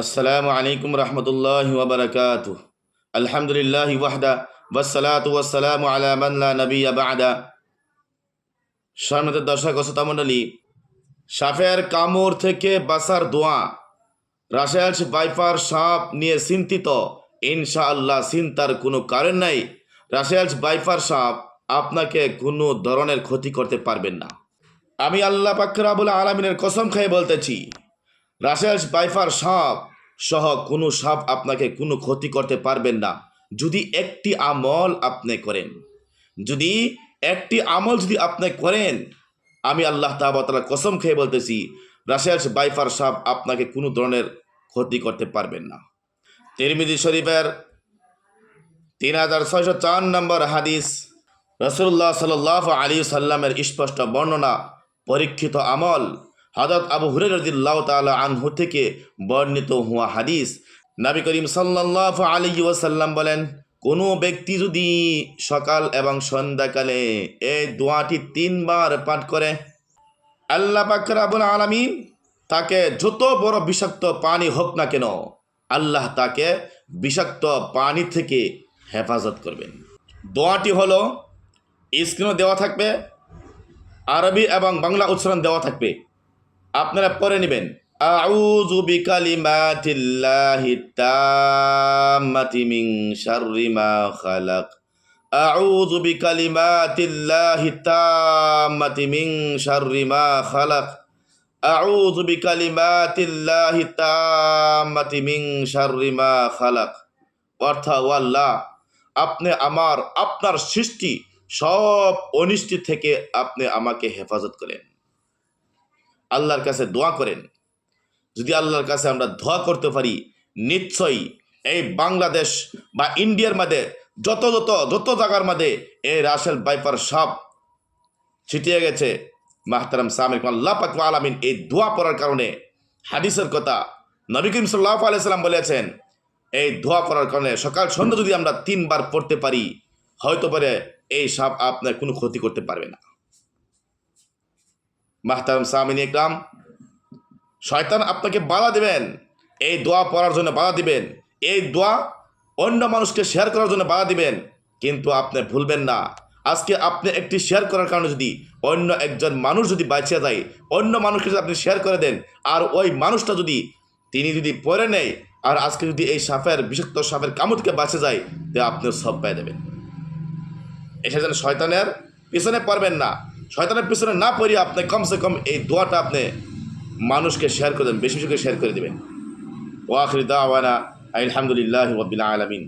আসসালামু আলাইকুম রহমতুল্লাহ ওবরকাত আলহামদুলিল্লাহ ওয়াহদা ওয়াসালাত ওয়াসালামু আলা মান লা নবিয়্যা বা'দা। সম্মানিত দর্শক ও শ্রোতা মণ্ডলী সাফের কামড় থেকে বাসার দোয়া রাশায়স বাইফার সাপ নিয়ে চিন্তিত, ইনশাআল্লাহ চিন্তার কোনো কারণ নাই। রাশায়স বাইফার সাপ আপনাকে কোনো ধরনের ক্ষতি করতে পারবেন না। আমি আল্লাহ পাকরাবুল আলমিনের কসম খাই বলতেছি রাসেলস বাইফার সাপ সহ কোনো সাপ আপনাকে কোনো ক্ষতি করতে পারবেন না। যদি একটি আমল আপনি করেন, যদি একটি আমল যদি আপনি করেন, আমি আল্লাহ তাবাতালা কসম খেয়ে বলতেছি, রাসেলস বাইফার সাপ আপনাকে কোনো ধরনের ক্ষতি করতে পারবেন না। তিরমিদি শরীফের তিন হাজার ছয়শো চার নম্বর হাদিস রসুল্লাহ সাল আলী সাল্লামের স্পষ্ট বর্ণনা, পরীক্ষিত আমল হজরত আবু হুরেরদিল্লাহ তালা আনহু থেকে বর্ণিত হুয়া হাদিস। নবী করিম সাল্লাহ আলী ওয়াসাল্লাম বলেন, কোনো ব্যক্তি যদি সকাল এবং সন্ধ্যাকালে এই দোয়াটি তিনবার পাঠ করে, আল্লাহ পাকরাবুল আলমিন তাকে যত বড় বিষাক্ত পানি হোক না কেন, আল্লাহ তাকে বিষাক্ত পানি থেকে হেফাজত করবেন। দোয়াটি হলো স্ক্রিনও দেওয়া থাকবে, আরবি এবং বাংলা উচ্চারণ দেওয়া থাকবে। আপনারা পরে নেবেন, আউযু বিকালিমাতিল্লাহি তাম্মাতি মিন শাররি খালাক। আউযু বিকালিমাতিল্লাহি তাম্মাতি মিন শাররি মা খালাক। আউযু বিকালিমাতিল্লাহি তাম্মাতি মিন খালাক। আপনি আমার, আপনার সৃষ্টি সব অনিষ্টি থেকে আপনি আমাকে হেফাজত করেন। আল্লাহর কাছে দোয়া করেন। যদি আল্লাহর কাছে আমরা দোয়া করতে পারি, নিশ্চয়ই এই বাংলাদেশ বা ইন্ডিয়ার মধ্যে যত যত যত জায়গার মধ্যে এই রাসেল বাইপার সব ছিটিয়ে গেছে, মাহতারাম সামির আল্লাহ পাক আলামিন এই দোয়া পড়ার কারণে হাদিসের কথা নবী করিম সাল্লাহ আলাইসাল্লাম বলেছেন, এই দোয়া পড়ার কারণে সকাল সন্ধ্যা যদি আমরা তিনবার পড়তে পারি, হয়তো পারে এই সাপ আপনার কোনো ক্ষতি করতে পারবে না। মাহতারাম সামিন ইকরাম শয়তান আপনাকে বাধা দিবেন। এই দোয়া পড়ার জন্য বাধা দিবেন। এই দোয়া অন্য মানুষকে শেয়ার করার জন্য বাধা দিবেন। কিন্তু আপনি ভুলবেন না। আজকে আপনি একটি শেয়ার করার কারণে যদি অন্য একজন মানুষ যদি বাঁচিয়ে যায়, অন্য মানুষকে যদি আপনি শেয়ার করে দেন, আর ওই মানুষটা যদি তিনি যদি পরে নেয়, আর আজকে যদি এই সাপের, বিষাক্ত সাপের কামুদকে বাঁচে যায়, তো আপনি সব পেয়ে দেবেন। এসে যেন শয়তানের পিছনে পড়বেন না। শয়তানের পিছনে না পড়ি আপনি কমসে কম এই দোয়াটা আপনি মানুষকে শেয়ার করে দেবেন বেশি বেশি করে শেয়ার করে দেবেন। ওয়াখরি দাওয়ানা আলহামদুলিল্লাহ আলমিন।